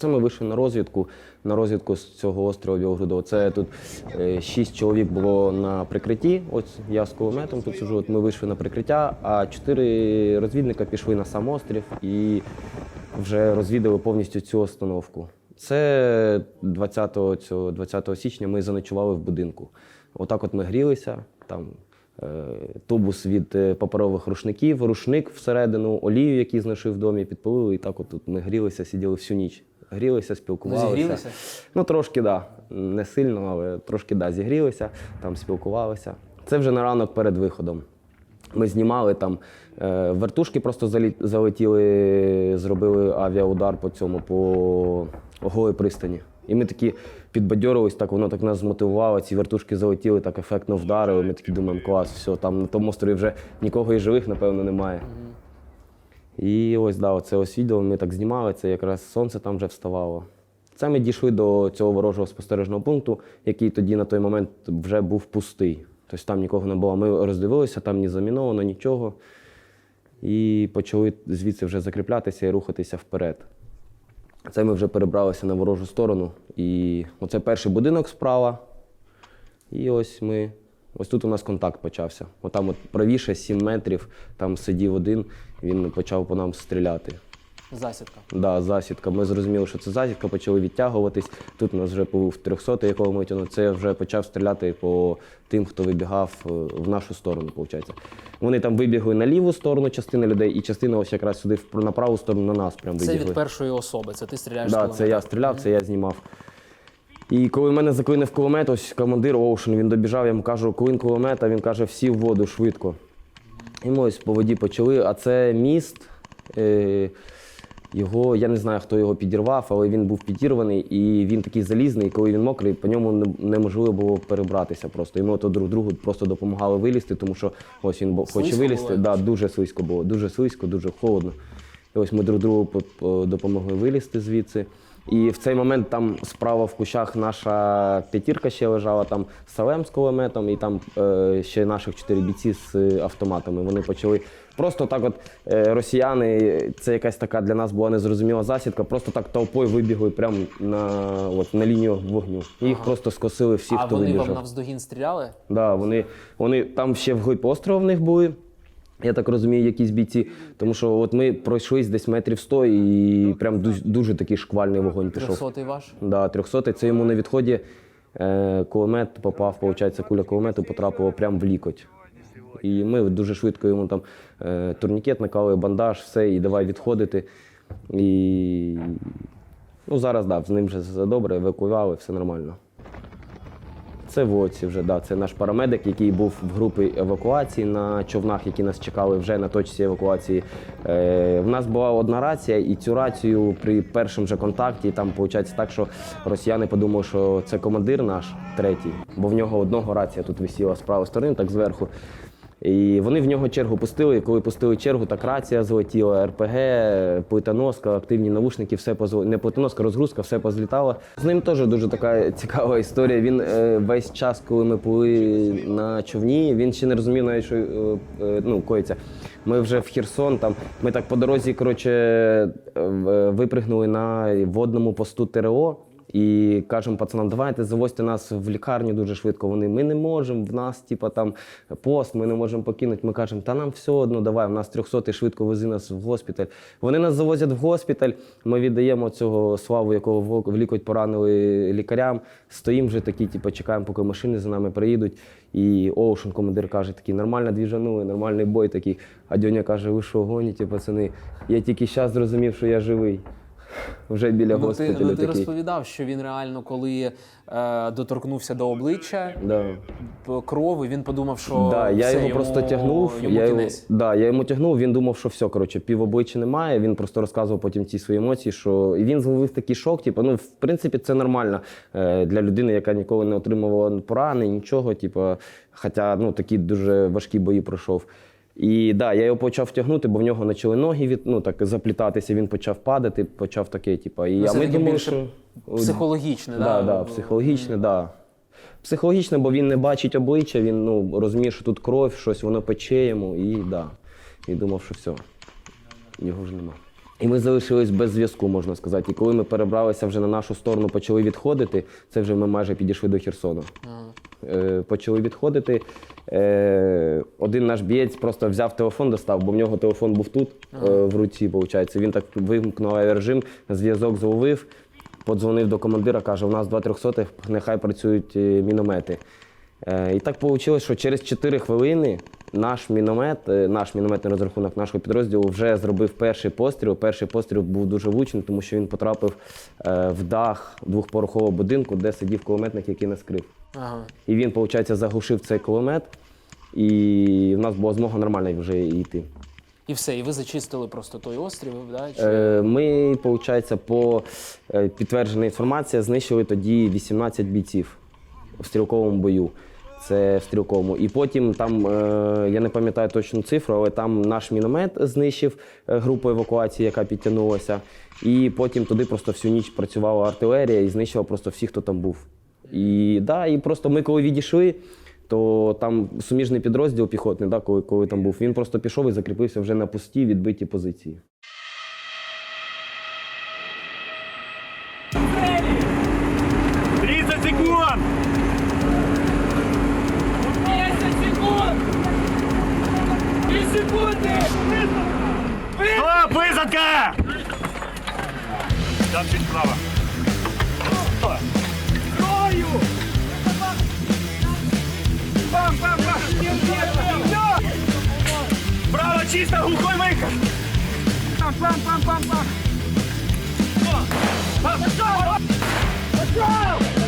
Це ми вийшли на розвідку, на розвідку з цього острова Білогрудого. Це тут е, шість чоловік було на прикритті. Ось я з кулеметом тут сижу. От ми вийшли на прикриття, а чотири розвідника пішли на сам острів і вже розвідали повністю цю остановку. Це 20, цього, 20 січня ми заночували в будинку. Отак от ми грілися. Там е, тубус від е, паперових рушників, рушник всередину, олію, які знайшли в домі, підпалили. І так от тут ми грілися, сиділи всю ніч. Грілися, спілкувалися. Зігрілися? Ну, трошки, так. Да. Не сильно, але трошки да, зігрілися, там спілкувалися. Це вже на ранок перед виходом. Ми знімали там е, вертушки, просто залетіли, зробили авіаудар по цьому, по голій пристані. І ми такі підбадьорились, так воно так нас змотивувало. Ці вертушки залетіли, так ефектно вдарили. Ми такі думаємо, клас, все, там на тому острові вже нікого із живих, напевно, немає. І ось да, оце ось відео ми так знімали, це якраз сонце там вже вставало. Це ми дійшли до цього ворожого спостережного пункту, який тоді на той момент вже був пустий. Тобто там нікого не було. Ми роздивилися, там ні заміновано, нічого. І почали звідси вже закріплятися і рухатися вперед. Це ми вже перебралися на ворожу сторону. І оце перший будинок справа. І ось ми. Ось тут у нас контакт почався. Отам от правіше 7 метрів, там сидів один, він почав по нам стріляти. Засідка. Да, засідка. Ми зрозуміли, що це засідка, почали відтягуватись. Тут у нас вже був 300 якого ми тягнули. Це вже почав стріляти по тим, хто вибігав е, в нашу сторону, виходить. Вони там вибігли на ліву сторону, частина людей, і частина ось якраз сюди на праву сторону на нас прям Це від першої особи. Це ти стріляєш Да, кулемета. це я стріляв, це я знімав. І коли мене заклинив кулемет, ось командир Оушен, він добіжав, я йому кажу, клин кулемета, він каже, всі в воду швидко. І ми ось по воді почали, а це міст. Е, його, я не знаю, хто його підірвав, але він був підірваний, і він такий залізний, і коли він мокрий, по ньому неможливо було перебратися просто. І ми ото друг другу просто допомагали вилізти, тому що ось він бо- хоче вилізти. було Да, дуже слизько було, дуже слизько, дуже холодно. І ось ми друг другу по- по- допомогли вилізти звідси. І в цей момент там справа в кущах наша п'ятірка ще лежала, там Салем з кулеметом, і там е, ще наших чотири бійці з автоматами. Вони почали просто так, от е, росіяни, це якась така для нас була незрозуміла засідка, просто так толпою вибігли прямо на, от, на лінію вогню. І Їх просто скосили всі, а хто вони вибіжав. вам навздогін стріляли? Да, вони, вони там ще вглиб острова в них були. Я так розумію, якісь бійці. Тому що от ми пройшлись десь метрів 100 і прям дуже, дуже такий шквальний вогонь пішов. Трьохсотий ваш? Да, 300 це йому на відході е, кулемет попав, виходить, куля кулемету потрапила прямо в лікоть. І ми дуже швидко йому там е, турнікет накали, бандаж, все, і давай відходити. І ну, зараз да, з ним вже все добре, евакуювали, все нормально. Це в оці вже, да. Це наш парамедик, який був в групі евакуації на човнах, які нас чекали вже на точці евакуації. Е, в нас була одна рація, і цю рацію при першому же контакті там виходить так, що росіяни подумали, що це командир наш третій, бо в нього одного рація тут висіла з правої сторони, так зверху. І вони в нього чергу пустили. І коли пустили чергу, так рація злетіла, РПГ, плитоноска, активні навушники, все позл... не плитоноска, розгрузка, все позлітало. З ним теж дуже така цікава історія. Він е, весь час, коли ми були на човні, він ще не розумів навіть, що е, е, ну, коїться. Ми вже в Херсон, там ми так по дорозі коротше, випригнули на водному посту ТРО. І кажемо пацанам, давайте завозьте нас в лікарню дуже швидко. Вони ми не можемо, в нас типа там пост, ми не можемо покинути. Ми кажемо, та нам все одно, давай, в нас 300 швидко вези нас в госпіталь. Вони нас завозять в госпіталь. Ми віддаємо цього славу, якого в лікоть поранили лікарям. Стоїмо вже такі, типу, чекаємо, поки машини за нами приїдуть. І Оушен, командир, каже, такий нормально двіжанули, нормальний бой такий. А Дьоня каже, ви що гоніте, пацани? Я тільки зараз зрозумів, що я живий. Вже біля Ну ти, ну, ти розповідав, що він реально, коли е, доторкнувся до обличчя Да. крові, він подумав, що Да, я все, його йому, просто тягнув. Йому я, його, да, я йому тягнув, він думав, що все, коротше, пів обличчя немає. Він просто розказував потім ці свої емоції, що і він зловив такий шок. Типу, ну, в принципі, це нормально е, для людини, яка ніколи не отримувала поранень, нічого. Типу, хоча ну, такі дуже важкі бої пройшов. І да, я його почав тягнути, бо в нього почали ноги від, ну, так, заплітатися, він почав падати, почав таке, типу. І, Ну, а ми думали, більше що Психологічне, Да, да? да, психологічне, да. Психологічне, бо він не бачить обличчя, він ну, розуміє, що тут кров, щось воно пече йому, і да. І думав, що все, його вже нема. І ми залишились без зв'язку, можна сказати. І коли ми перебралися вже на нашу сторону, почали відходити, це вже ми майже підійшли до Херсону. Е, почали відходити. Е, один наш бієць просто взяв телефон, достав, бо в нього телефон був тут, е, в руці, виходить. Він так вимкнув авіарежим, зв'язок зловив, подзвонив до командира, каже, у нас два трьохсотих, нехай працюють е, міномети. Е, і так вийшло, що через 4 хвилини наш міномет, е, наш мінометний розрахунок нашого підрозділу вже зробив перший постріл. Перший постріл був дуже влучний, тому що він потрапив е, в дах двохпорохового будинку, де сидів кулеметник, який нас крив. Ага. І він, виходить, заглушив цей кулемет, і в нас була змога нормально вже йти. І все, і ви зачистили просто той острів, да? Чи... Е, Ми, виходить, по е, підтвердженій інформації, знищили тоді 18 бійців в стрілковому бою. Це в стрілковому. І потім там, е, я не пам'ятаю точну цифру, але там наш міномет знищив е, групу евакуації, яка підтягнулася. І потім туди просто всю ніч працювала артилерія і знищила просто всіх, хто там був. І, да, і просто ми коли відійшли, то там суміжний підрозділ піхотний, да, коли, коли там був, він просто пішов і закріпився вже на пусті відбиті позиції. 30 секунд! 10 секунд! 2 секунди! Стоп, висадка! Там чуть вправо. Бам, бам, бам! Браво, чисто, глухой выход! Бам, бам, бам, бам, бам! Пошел! Пошел!